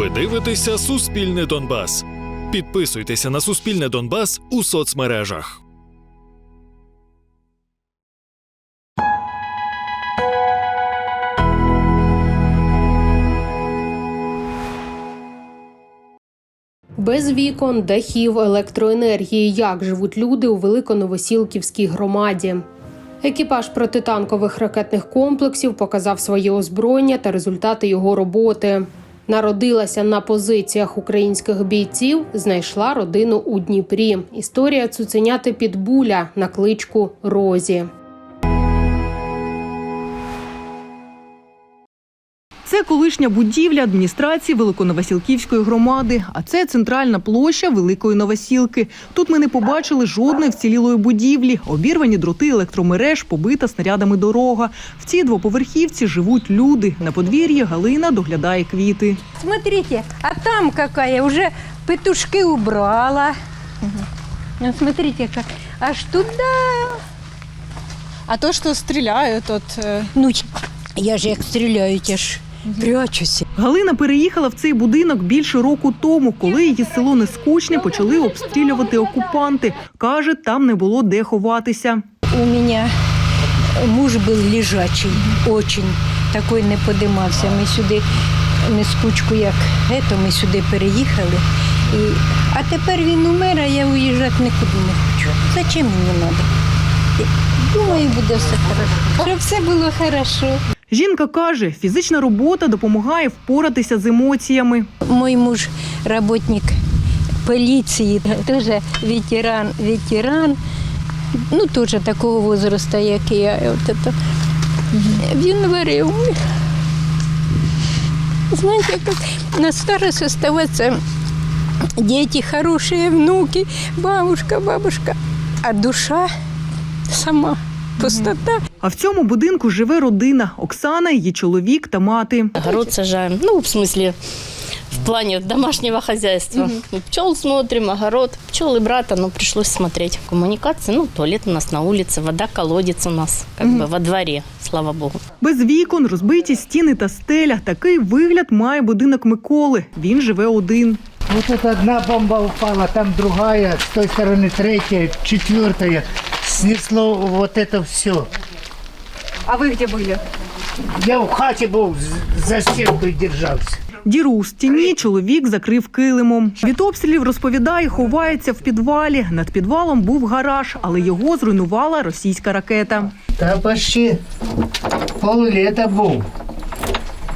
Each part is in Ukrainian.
Ви дивитеся Суспільне Донбас. Підписуйтеся на Суспільне Донбас у соцмережах. Без вікон, дахів, електроенергії. Як живуть люди у Великоновосілківській громаді? Екіпаж протитанкових ракетних комплексів показав своє озброєння та результати його роботи. Народилася на позиціях українських бійців, знайшла родину у Дніпрі. Історія цуценяти Підбуля на кличку Розі. Колишня будівля адміністрації Великоновасілківської громади, а це центральна площа Великої Новосілки. Тут ми не побачили жодної вцілілої будівлі, обірвані дроти електромереж, побита снарядами дорога. В цій двоповерхівці живуть люди. На подвір'ї Галина доглядає квіти. Смотрите, а там какая, уже петушки убрала. Вот смотрите, как аж туда. А то, что стреляют, от э, Ну, я же як стріляю, я ж прячуся. Галина переїхала в цей будинок більше року тому, коли її село Нескучне почали обстрілювати окупанти. Каже, там не було де ховатися. У мене муж був лежачий, очень. Такий не подимався. Ми сюди не скучку, як ето, ми сюди переїхали. І... А тепер він умер, а я уїжджати нікуди не хочу. Зачем мені треба? Думаю, буде все хорошо. Щоб все було хорошо. Жінка каже, фізична робота допомагає впоратися з емоціями. Мой муж работник полиции, тоже ветеран, ветеран, ну тоже такого возраста, як і я. От это. В январе умер. Знаете, на старость оставаться дети хорошие, внуки, бабушка, бабушка, а душа сама пустота. А в цьому будинку живе родина Оксана, її чоловік та мати. Огород сажаем. Ну, в смысле, в плане домашнего хозяйства. Пчел смотрим, огород. Пчелы брата, но пришлось смотреть. Коммуникации, ну, туалет у нас на улице, вода, колодец у нас, как бы во дворе, слава богу. Без вікон, розбиті стіни та стеля. Такий вигляд має будинок Миколи. Він живе один. Вот это одна бомба упала, там другая, с той стороны третья, четвертая. Снесло вот это все. А вы где были? Я в хате был, з- за стенкой держался. Діру у стіні чоловік закрив килимом. Від обстрілів розповідає, ховається в підвалі. Над підвалом був гараж, але його зруйнувала російська ракета. Да почти поллета был,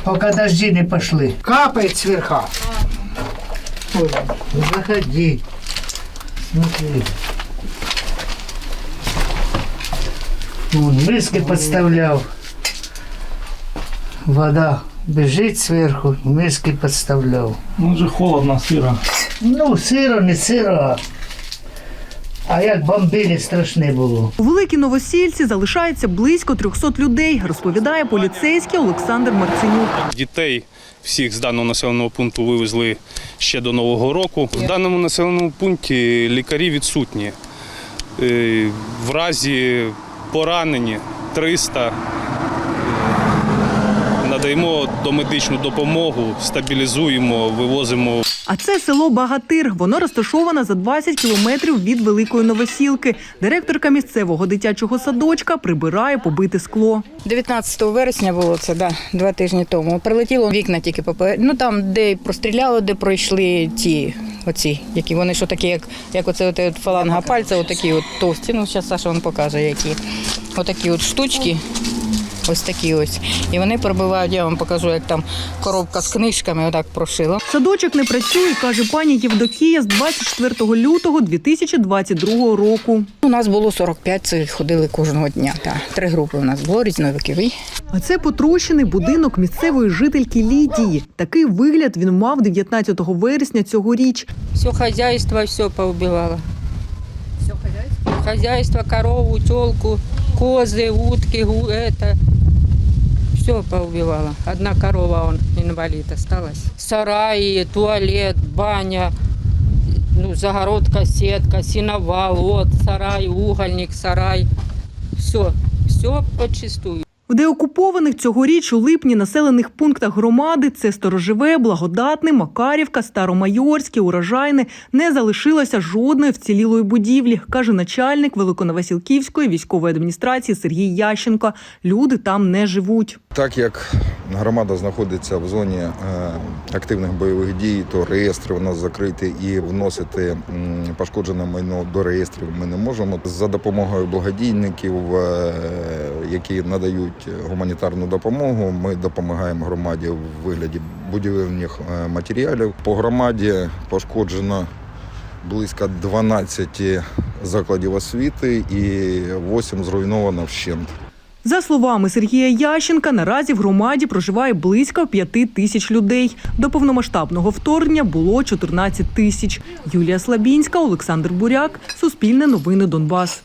пока дожди не пошли. Капает сверха. Ой, заходи. Смотри. Вон, миски подставлял. Вода бежит сверху, миски подставлял. Ну же холодно, сыро. Ну, сиро, не сиро. А як бомбили, страшне було. У великій новосільці залишається близько 300 людей, розповідає поліцейський Олександр Марценюк. Дітей всіх з даного населеного пункту вивезли ще до Нового року. В даному населеному пункті лікарі відсутні. Е, В разі поранені 300. Надаємо домедичну допомогу, стабілізуємо, вивозимо А це село Багатир. Воно розташоване за 20 кілометрів від Великої Новосілки. Директорка місцевого дитячого садочка прибирає побите скло. 19 вересня було це, да, два тижні тому. Прилетіло вікна тільки попер... Ну там, де простріляло, де пройшли ті, оці, які вони що такі, як, як оце от, от фаланга пальця, отакі от товсті. Ну, зараз Саша вам покаже, які. Отакі от штучки. Ось такі ось. І вони пробивають, я вам покажу, як там коробка з книжками отак прошила. Садочок не працює, каже пані Євдокія з 24 лютого 2022 року. У нас було 45, це ходили кожного дня. Так. Три групи у нас було різновікові. А це потрощений будинок місцевої жительки Лідії. Такий вигляд він мав 19 вересня цьогоріч. Все хозяйство все поубивало. Все хозяйство? Хозяйство, корову, телку, козы, утки, гу- это. Все поубивало. Одна корова, он инвалид осталась. Сараи, туалет, баня, ну, загородка, сетка, сеновал, вот, сарай, угольник, сарай. Все, все подчистую. В деокупованих цьогоріч у липні населених пунктах громади це Сторожеве, Благодатне, Макарівка, Старомайорське, Урожайне не залишилося жодної вцілілої будівлі, каже начальник Великоновасілківської військової адміністрації Сергій Ященко. Люди там не живуть. Так як громада знаходиться в зоні е, активних бойових дій, то реєстри у нас закриті і вносити пошкоджене майно до реєстрів ми не можемо. За допомогою благодійників, е, які надають гуманітарну допомогу, ми допомагаємо громаді в вигляді будівельних е, матеріалів. По громаді пошкоджено близько 12 закладів освіти і 8 зруйновано вщент. За словами Сергія Ященка, наразі в громаді проживає близько п'яти тисяч людей. До повномасштабного вторгнення було 14 тисяч. Юлія Слабінська, Олександр Буряк, Суспільне новини Донбас.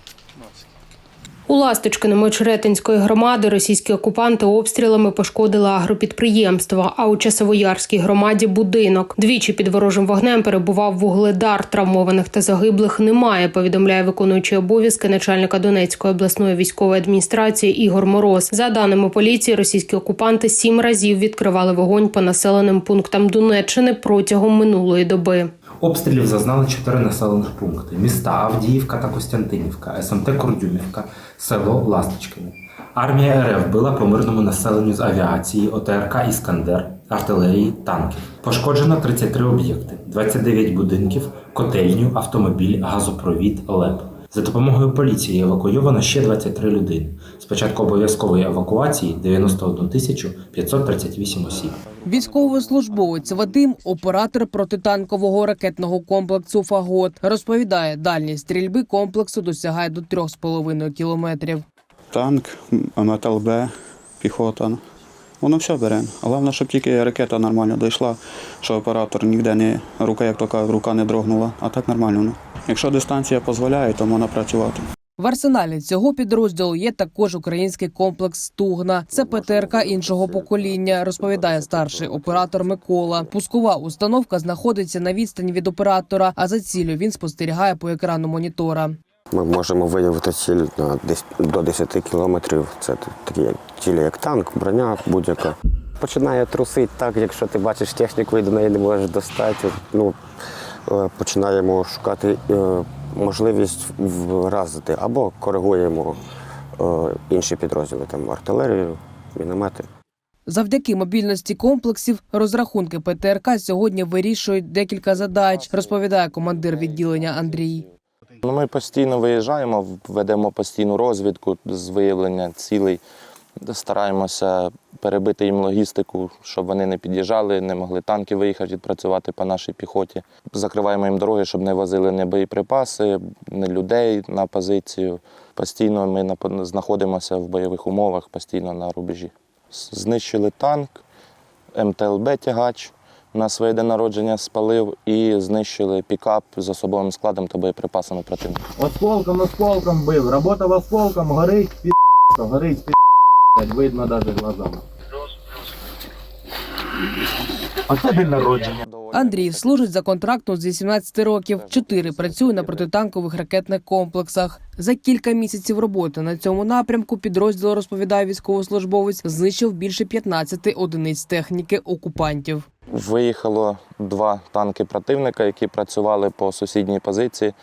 У Ласточкиному Черетинської громади російські окупанти обстрілами пошкодили агропідприємства. А у Часовоярській громаді будинок. Двічі під ворожим вогнем перебував вугледар. Травмованих та загиблих немає. Повідомляє виконуючий обов'язки начальника Донецької обласної військової адміністрації Ігор Мороз. За даними поліції, російські окупанти сім разів відкривали вогонь по населеним пунктам Донеччини протягом минулої доби. Обстрілів зазнали чотири населених пункти: міста Авдіївка та Костянтинівка, СМТ Кордюмівка, село Ласточкине. Армія РФ била по мирному населенню з авіації, ОТРК Іскандер, артилерії, танків. Пошкоджено 33 об'єкти, 29 будинків, котельню, автомобіль, газопровід, ЛЕП. За допомогою поліції евакуйовано ще 23 людини. З початку обов'язкової евакуації 91 тисячу 538 осіб. Військовослужбовець Вадим, оператор протитанкового ракетного комплексу Фагот, розповідає, дальність стрільби комплексу досягає до 3,5 кілометрів. Танк, МТЛБ, піхота. Воно все бере. Головне, щоб тільки ракета нормально дійшла, що оператор ніде не рука, як то рука не дрогнула, а так нормально. Ну. Якщо дистанція дозволяє, то можна працювати. В арсеналі цього підрозділу є також український комплекс Стугна. Це ПТРК іншого покоління, розповідає старший оператор Микола. Пускова установка знаходиться на відстані від оператора, а за цілю він спостерігає по екрану монітора. Ми можемо виявити ціль на десь до 10 кілометрів. Це такі цілі, як танк, броня будь-яка. Починає трусити так, якщо ти бачиш техніку і до неї не можеш достати. Ну, е, починаємо шукати е, можливість вразити або коригуємо е, інші підрозділи, там артилерію, міномети. Завдяки мобільності комплексів розрахунки ПТРК сьогодні вирішують декілька задач, розповідає командир відділення Андрій. Ну, Ми постійно виїжджаємо, ведемо постійну розвідку з виявлення цілей. Стараємося перебити їм логістику, щоб вони не під'їжджали, не могли танки виїхати відпрацювати по нашій піхоті. Закриваємо їм дороги, щоб не возили ні боєприпаси, ні людей на позицію. Постійно ми на- знаходимося в бойових умовах, постійно на рубежі. Знищили танк, МТЛБ тягач на своє день народження спалив і знищили пікап з особовим складом та боєприпасами противника. Осколком, осколком бив. Работав осколком, горить, під горить, під видно навіть глазами. Оце день народження. Андрій служить за контрактом з 18 років. Чотири працює на протитанкових ракетних комплексах. За кілька місяців роботи на цьому напрямку підрозділ розповідає військовослужбовець, знищив більше 15 одиниць техніки окупантів. Виїхало два танки противника, які працювали по сусідній позиції.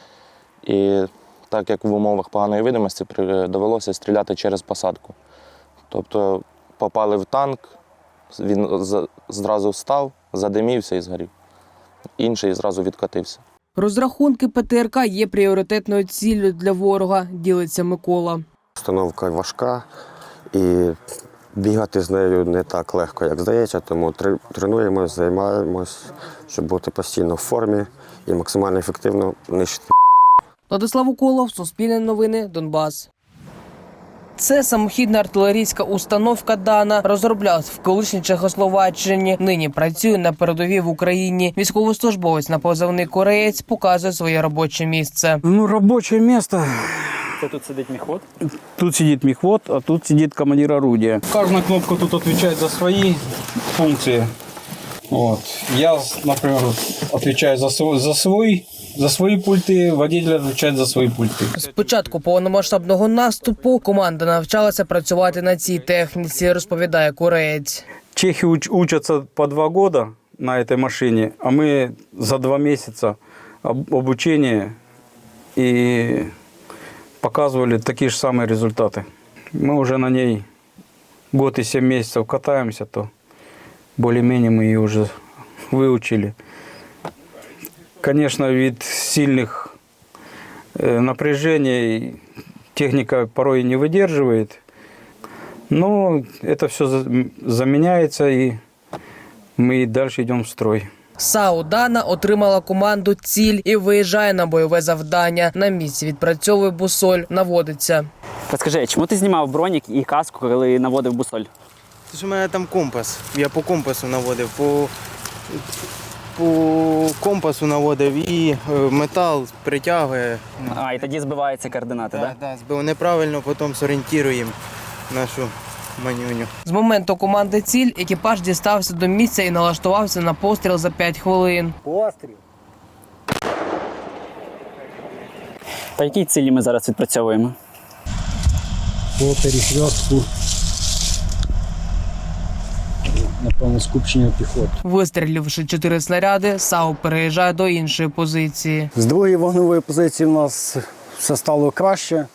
І так як в умовах поганої видимості довелося стріляти через посадку. Тобто попали в танк, він зразу встав, задимівся і згорів. Інший зразу відкотився. Розрахунки ПТРК є пріоритетною ціллю для ворога, ділиться Микола. Установка важка і бігати з нею не так легко, як здається, тому тре- тренуємось, займаємось, щоб бути постійно в формі і максимально ефективно нищити. Владислав Уколов, Суспільне новини, Донбас. Це самохідна артилерійська установка Дана розроблявся в колишній Чехословаччині. Нині працює на передовій в Україні. Військовослужбовець на позивний кореєць показує своє робоче місце. Ну, робочее место. Хто тут сидить міхвод? Тут сидит мехвод, а тут сидит командир орудия. Каждая кнопка тут отвечает за свои функции. Вот. Я, например, отвечаю за свой, за свой За свої пульти, водитель відповідає за свої пульти. З початку повномасштабного наступу команда навчалася працювати на цій техніці, розповідає кореєць. Чехи уч- учатся по два года на этой машине, а мы за два месяца об- обучения и показывали такие же самые результаты. Мы уже на ней год и семь месяцев катаемся, то более-менее мы ее уже выучили. Конечно, вид сильных э, напряжений техника порой не выдерживает, но это все заменяется, и мы дальше идем в строй. САУ Дана отримала команду ціль і виїжджає на бойове завдання. На місці відпрацьовує бусоль, наводиться. Розкажи, чому ти знімав бронік і каску, коли наводив бусоль? Це ж у мене там компас. Я по компасу наводив, по, по компасу наводив і е, метал притягує. А, і тоді збиваються координати, так? Да, збив неправильно, потім зорієнтуємо нашу манюню. З моменту команди ціль екіпаж дістався до місця і налаштувався на постріл за 5 хвилин. Постріл. По якій цілі ми зараз відпрацьовуємо? По перехрестку. Напевно, скупчення піхоти. Вистрілівши чотири снаряди, САУ переїжджає до іншої позиції. З другої вогневої позиції в нас все стало краще.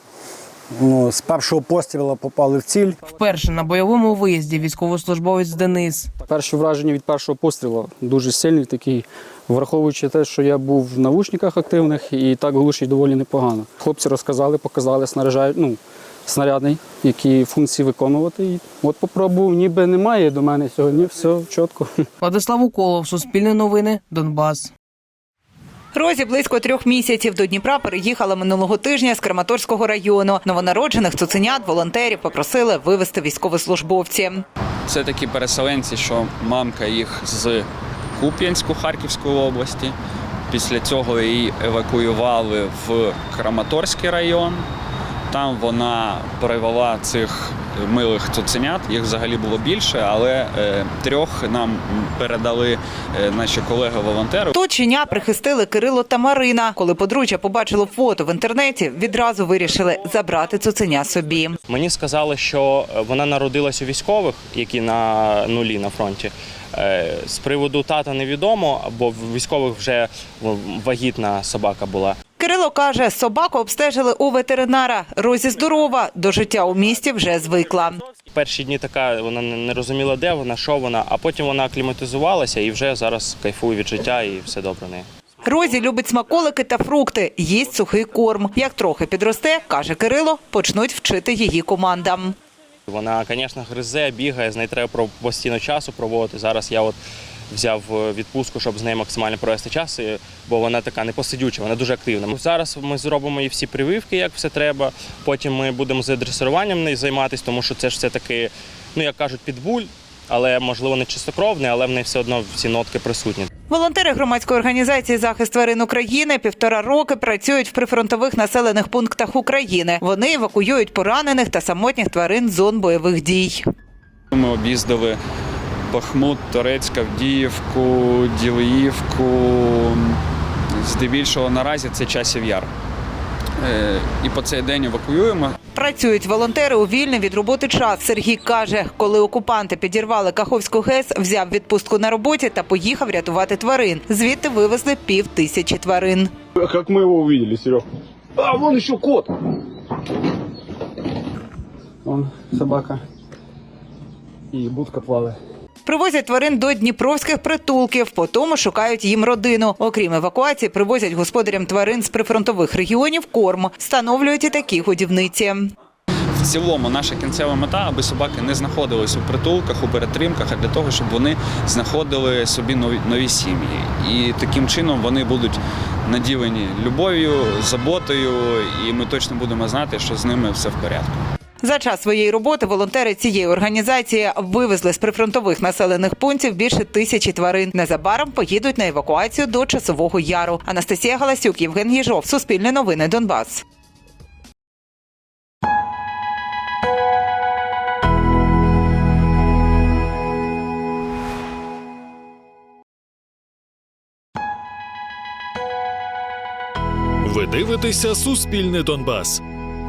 Ну, з першого пострілу попали в ціль. Вперше на бойовому виїзді військовослужбовець Денис. Перші враження від першого пострілу дуже сильний такий, враховуючи те, що я був в навушниках активних і так глушить доволі непогано. Хлопці розказали, показали, снаряджають, ну, снарядний, які функції виконувати. І от попробував, ніби немає до мене сьогодні, все чітко. Владислав Уколов, Суспільне новини, Донбас. Розі близько трьох місяців до Дніпра переїхала минулого тижня з Краматорського району. Новонароджених цуценят волонтерів попросили вивезти військовослужбовці. Це такі переселенці, що мамка їх з Куп'янську Харківської області. Після цього її евакуювали в Краматорський район. Там вона привела цих милих цуценят. Їх взагалі було більше, але е, трьох нам передали е, наші колеги-волонтери. Точеня прихистили Кирило та Марина. Коли подружжя побачило фото в інтернеті, відразу вирішили забрати цуценя собі. Мені сказали, що е, вона народилась у військових, які на нулі на фронті. З приводу тата невідомо, бо в військових вже вагітна собака була. Кирило каже, собаку обстежили у ветеринара. Розі здорова, до життя у місті вже звикла. Перші дні така вона не розуміла, де вона, що вона, а потім вона акліматизувалася і вже зараз кайфує від життя і все добре неї. Розі любить смаколики та фрукти, їсть сухий корм. Як трохи підросте, каже Кирило, почнуть вчити її командам. Вона, звісно, гризе, бігає, з нею треба постійно часу проводити. Зараз я от взяв е, відпустку, щоб з нею максимально провести час, бо вона така непосидюча, вона дуже активна. Зараз ми зробимо їй всі прививки, як все треба. Потім ми будемо з дресируванням нею займатися, тому що це ж все таки, ну як кажуть, підбуль, але можливо не чистокровний, але в неї все одно всі нотки присутні. Волонтери громадської організації захист тварин України півтора роки працюють в прифронтових населених пунктах України. Вони евакуюють поранених та самотніх тварин з зон бойових дій. Ми об'їздили Бахмут, Торецьк, Авдіївку, Ділиївку. Здебільшого наразі це часів яр. Е, І по цей день евакуюємо. Працюють волонтери у вільний від роботи час. Сергій каже, коли окупанти підірвали Каховську ГЕС, взяв відпустку на роботі та поїхав рятувати тварин. Звідти вивезли пів тисячі тварин. Как мы его увидели, Серег? А, вон еще кот. Вон собака. І будка плаває. Привозять тварин до дніпровських притулків, потім шукають їм родину. Окрім евакуації, привозять господарям тварин з прифронтових регіонів корм, встановлюють і такі годівниці. В цілому наша кінцева мета, аби собаки не знаходились у притулках, у перетримках, а для того, щоб вони знаходили собі нові, нові сім'ї. І таким чином вони будуть наділені любов'ю, заботою, і ми точно будемо знати, що з ними все в порядку. За час своєї роботи волонтери цієї організації вивезли з прифронтових населених пунктів більше тисячі тварин. Незабаром поїдуть на евакуацію до часового яру. Анастасія Галасюк, Євген Єжов, Суспільне новини Донбас. Ви дивитеся Суспільне Донбас.